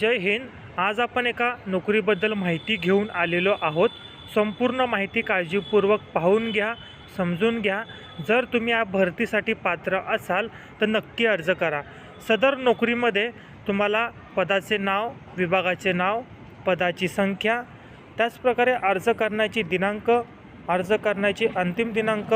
जय हिंद. आज आपण एका नोकरीबद्दल माहिती घेऊन आलेलो आहोत. संपूर्ण माहिती काळजीपूर्वक पाहून घ्या समजून घ्या. जर तुम्ही या भरतीसाठी पात्र असाल तर नक्की अर्ज करा. सदर नोकरीमध्ये तुम्हाला पदाचे नाव विभागाचे नाव पदाची संख्या त्याचप्रकारे अर्ज करण्याची दिनांक अर्ज करण्याची अंतिम दिनांक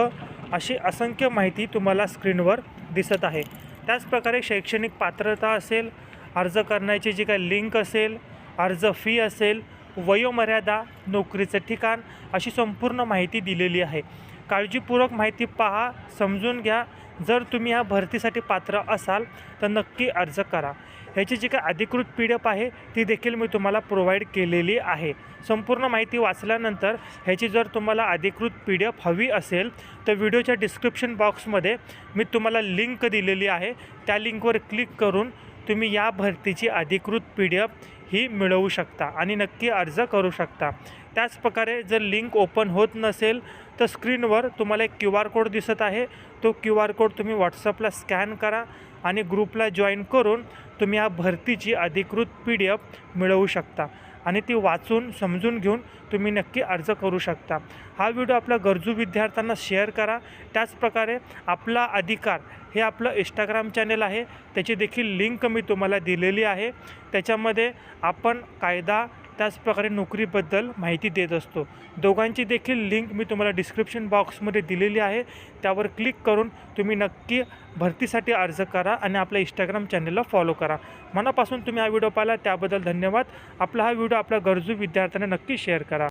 अशी असंख्य माहिती तुम्हाला स्क्रीनवर दिसत आहे. त्याचप्रकारे शैक्षणिक पात्रता असेल अर्ज करण्याची जी काही लिंक असेल अर्ज फी असेल वयोमर्यादा नोकरीचं ठिकाण अशी संपूर्ण माहिती दिलेली आहे. काळजीपूर्वक माहिती पहा समजून घ्या. जर तुम्ही ह्या भरतीसाठी पात्र असाल तर नक्की अर्ज करा. ह्याची जी काही अधिकृत पी डी एफ आहे ती देखील मी तुम्हाला प्रोव्हाइड केलेली आहे. संपूर्ण माहिती वाचल्यानंतर ह्याची जर तुम्हाला अधिकृत पी डी एफ हवी असेल तर व्हिडिओच्या डिस्क्रिप्शन बॉक्समध्ये मी तुम्हाला लिंक दिलेली आहे. त्या लिंकवर क्लिक करून तुम्ही या भरतीची अधिकृत पी डी एफ ही मिळवू शकता आणि नक्की अर्ज करू शकता. त्याचप्रकारे जर लिंक ओपन होत नसेल तर स्क्रीनवर तुम्हाला एक क्यू आर कोड दिसत आहे. तो क्यू आर कोड तुम्ही व्हॉट्सअपला स्कॅन करा आणि ग्रुपला जॉईन करून तुम्ही या भरतीची अधिकृत पी डी एफ मिळवू शकता. आणि ती वाचून समजून घेऊन तुम्ही नक्की अर्ज करू शकता. हा व्हिडिओ आपल्या गरजू विद्यार्थ्यांना शेअर करा. त्याचप्रकारे आपला अधिकार हे आपलं इंस्टाग्राम चॅनल आहे. त्याची देखील लिंक मी तुम्हाला दिलेली आहे. त्याच्यामध्ये आपण कायदा त्याचप्रकारे नोकरीबद्दल माहिती देत असतो. दोघांची देखील लिंक मी तुम्हाला डिस्क्रिप्शन बॉक्समध्ये दिलेली आहे. त्यावर क्लिक करून तुम्ही नक्की भरतीसाठी अर्ज करा आणि आपल्या इंस्टाग्राम चॅनलला फॉलो करा. मनापासून तुम्ही हा व्हिडिओ पाहिला त्याबद्दल धन्यवाद. आपला हा व्हिडिओ आपल्या गरजू विद्यार्थ्यांना नक्की शेअर करा.